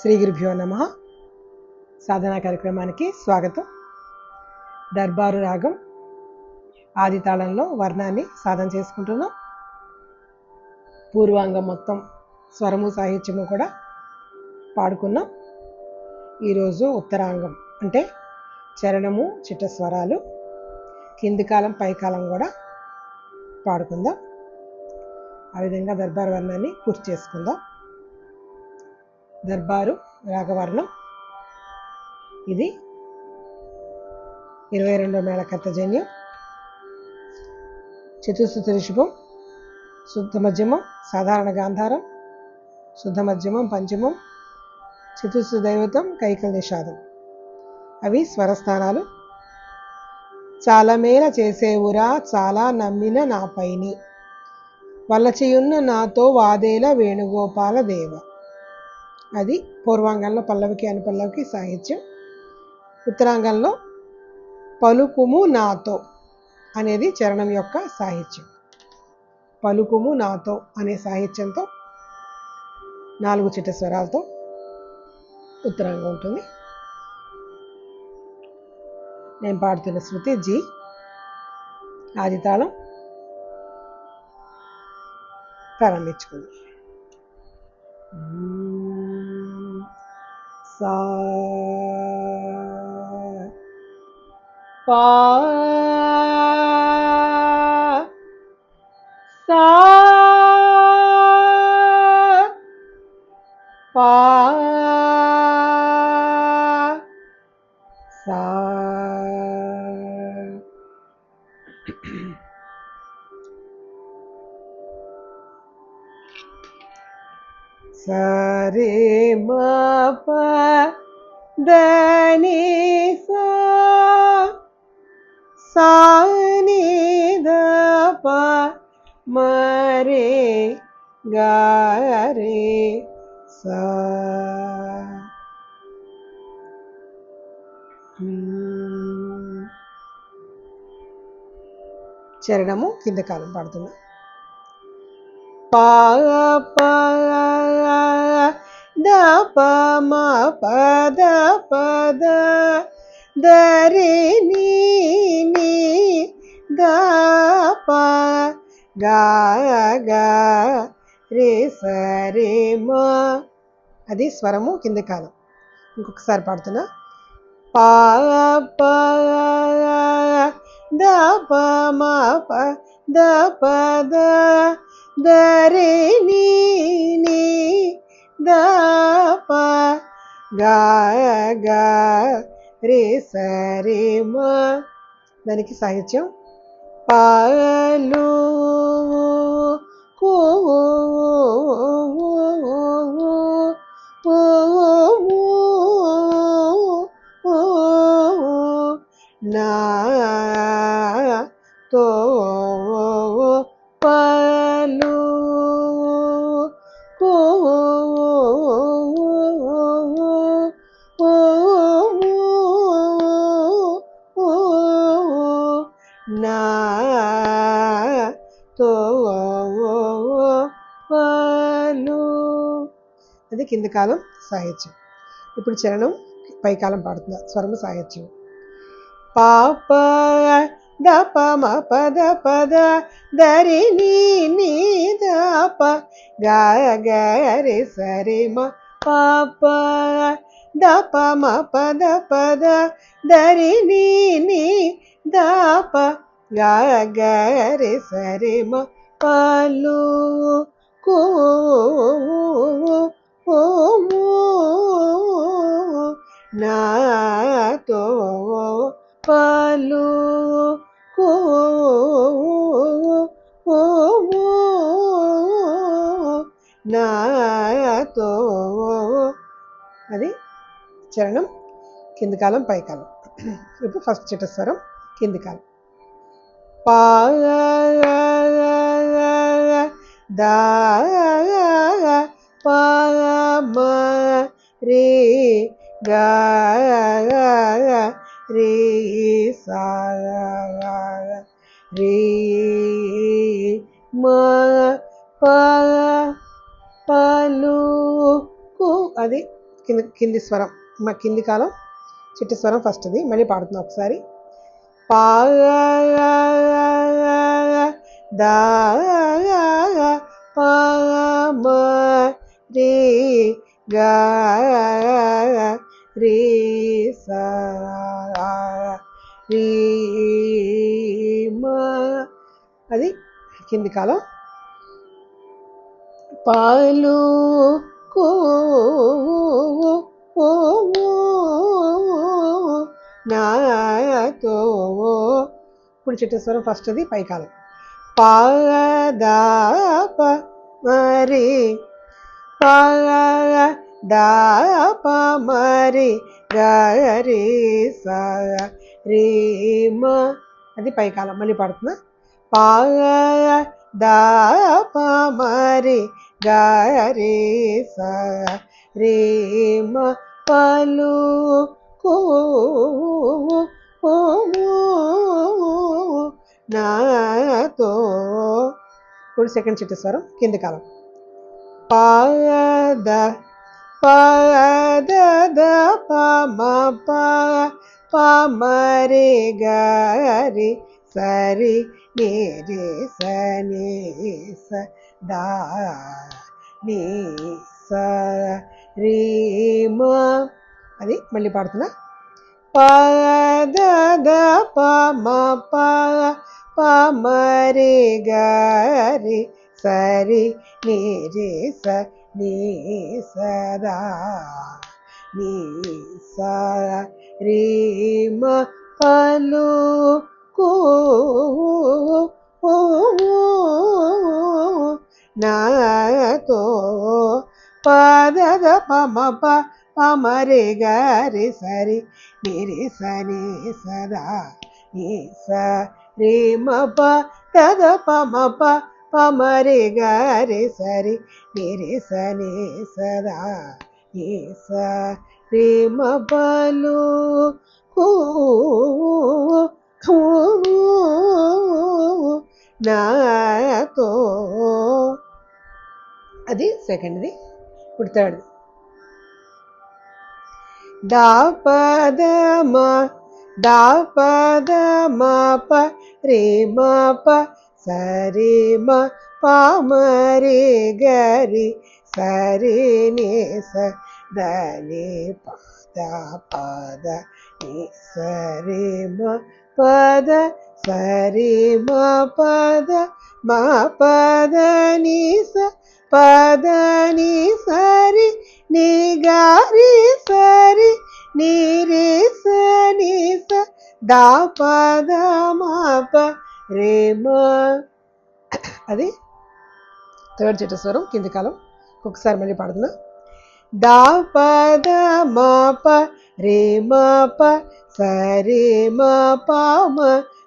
శ్రీ గురుభ్యో నమ. సాధనా కార్యక్రమానికి స్వాగతం. దర్బారు రాగం ఆది తాళంలో వర్ణాన్ని సాధన చేసుకుంటున్నాం. పూర్వాంగం మొత్తం స్వరము సాహిత్యము కూడా పాడుకున్నాం. ఈరోజు ఉత్తరాంగం అంటే చరణము చిట్ట స్వరాలు కింది కాలం పైకాలం కూడా పాడుకుందాం. ఆ విధంగా దర్బారు వర్ణాన్ని పూర్తి చేసుకుందాం. దర్బారు రాగవర్ణం ఇది ఇరవై రెండో మేళ కర్తజన్యం చతుశ్రుతి ఋషభం శుద్ధ మధ్యమం సాధారణ గాంధారం శుద్ధ మధ్యమం పంచమం చతుస్థు దైవతం కైకల నిషాదం. అవి స్వరస్థానాలు. చాలా మేల చేసేవురా చాలా నమ్మిన నా పైని. వల్లచియున్న నాతో వాదేల వేణుగోపాల దేవ. అది పూర్వాంగంలో పల్లవికి అని పల్లవికి సాహిత్యం. ఉత్తరాంగంలో పలుకుము నాతో అనేది చరణం యొక్క సాహిత్యం. పలుకుము నాతో అనే సాహిత్యంతో నాలుగు చిట్ట స్వరాలతో ఉత్తరాంగం ఉంటుంది. నేను పాడుతున్న శృతి జి. ఆదితాళం. ప్రారంభించుకుంది. సా పా సా సరే మా ప దని సా సాని ద ప మరే గారే సా హ్మ్. చరణము కింద కాలం పాడుతున్నా పా ప ద ప మ ప ద దరి ప రే సరే మా. అది స్వరము కింద కాలం. ఇంకొకసారి పాడుతున్నా. పా ప ద ప మ ప ద ప ద దరి ని ని ద గా రే సరే మా. దానికి సాహిత్యం. పాలు కింది కాలం సాహిత్యం. ఇప్పుడు చరణం పైకాలం పాడుతున్నా. స్వరము సాహిత్యం. పాప దప మ పద పద దరి నీ నీ దప గా గరి సరి మ పాప దప మ పద పద దరి నీ నీ దప గా గరి సరి మ పలు కూ నాతో పలు కూ నాతో అది చరణం కింది కాలం పైకాలం ఇప్పుడు ఫస్ట్ చిట్టస్వరం కింది కాలం. పా దా పా రే గా రే సా రే మ ప పలు కు అది కింద కింది స్వరం మా కింది కాలం చిట్టి స్వరం ఫస్ట్ అది మళ్ళీ పాడుతున్నాం ఒకసారి. పా దా పా మ రే గా రే సా రే అది కింది కాలం. పాలు కో నాతో ఇప్పుడు చిట్టేశ్వరం ఫస్ట్ అది పైకాలం. పాదాప మరి పాదాప మరి గరి సా రే అది పైకాలం మళ్ళీ పాడుతున్నా పాదాప మరి గరి సా రే పలు కో నాతో ఇప్పుడు సెకండ్ చిట్టేశ్వరం కింది కాలం పాద పాద ద పమ ప పమరి గరి సరి నిరి సని స దా నీ స రీ మ. అది మళ్ళీ పాడుతున్నా. పద ద పమ ప పమరి గరి సరి నిరి స నీ సదా నీ స రీ మ పలు కో నాతో పదద పమ ప పమరి గారి సరి నిరి సరి సదా నీ స రే మ ప తద పమ ప పమరి గారి సరి నిరి సని సదా ఈస ప్రేమ బలు కో నాతో. అది సెకండ్ది. ఇప్పుడు థర్డ్ది. పద పద ప రే మా ప సరి మ ప గరి సరి ని స దని పద పద ని సరి మ పద సరి మ పద మ పద ని స పద ని సరి ని గారి సరి ని రే స ని స దా పద మా ప రే అది థర్డ్ చిట్టస్వరం కింది కాలం. ఒకసారి మళ్ళీ పాడుతున్నా. దా పద మా ప రే మా ప సరే మా ప మ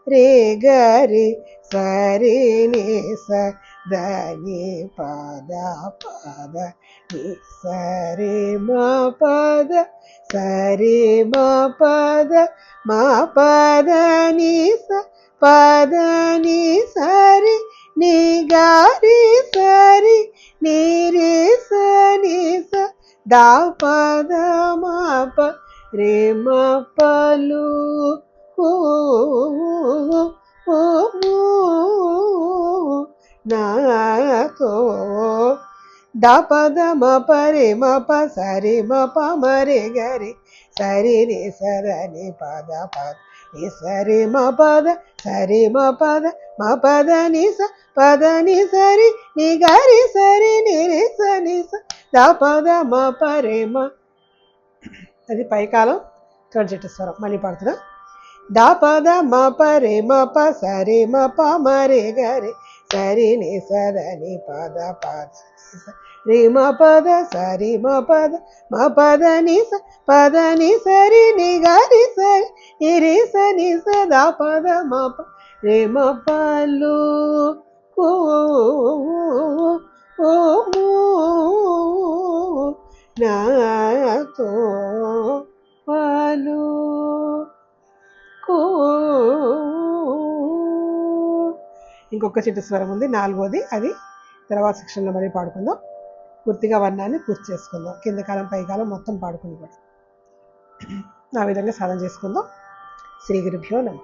రే గరి సరే ని స దని పద పద ని సరి మ పద సరే మా పద మా పద నీ స పదని సరి నీ గారి సరి ని రే స స దా పద మా ప రే మా పలు నాతో దా పద మ పరే మ ప సరి మ ప మరి గరి సరి రే సరని పద పద ని సరి మ పద సరి మ పద మ పద ని స పద ని సరి ని గరి సరి ని రే స ని స దా పద మ పరే మ. అది పైకాలం థర్డ్ చెట్టు స్వరం మళ్ళీ పాడుతున్నా. దా పద మ పరే మ ప సరి మ ప మరే గరి సరి ని సద ని పద పద ని స రి మ పద సరి మ పద మ పద ని స పద ని సరి ని గరి సరి ఇరి స ని స దా పద మ ప రే మ పలు ఓ ఓ నాతో పలు కో. ఇంకొక చిట్టు స్వరం ఉంది నాలుగోది అది తర్వాత సెక్షన్లో మళ్ళీ పాడుకుందాం. పూర్తిగా వర్ణాన్ని పూర్తి చేసుకుందాం. కింద కాలం పై కాలం మొత్తం పాడుకుని కూడా. ఆ విధంగా సాధన చేసుకుందాం. శ్రీ గురుభ్యో నమ.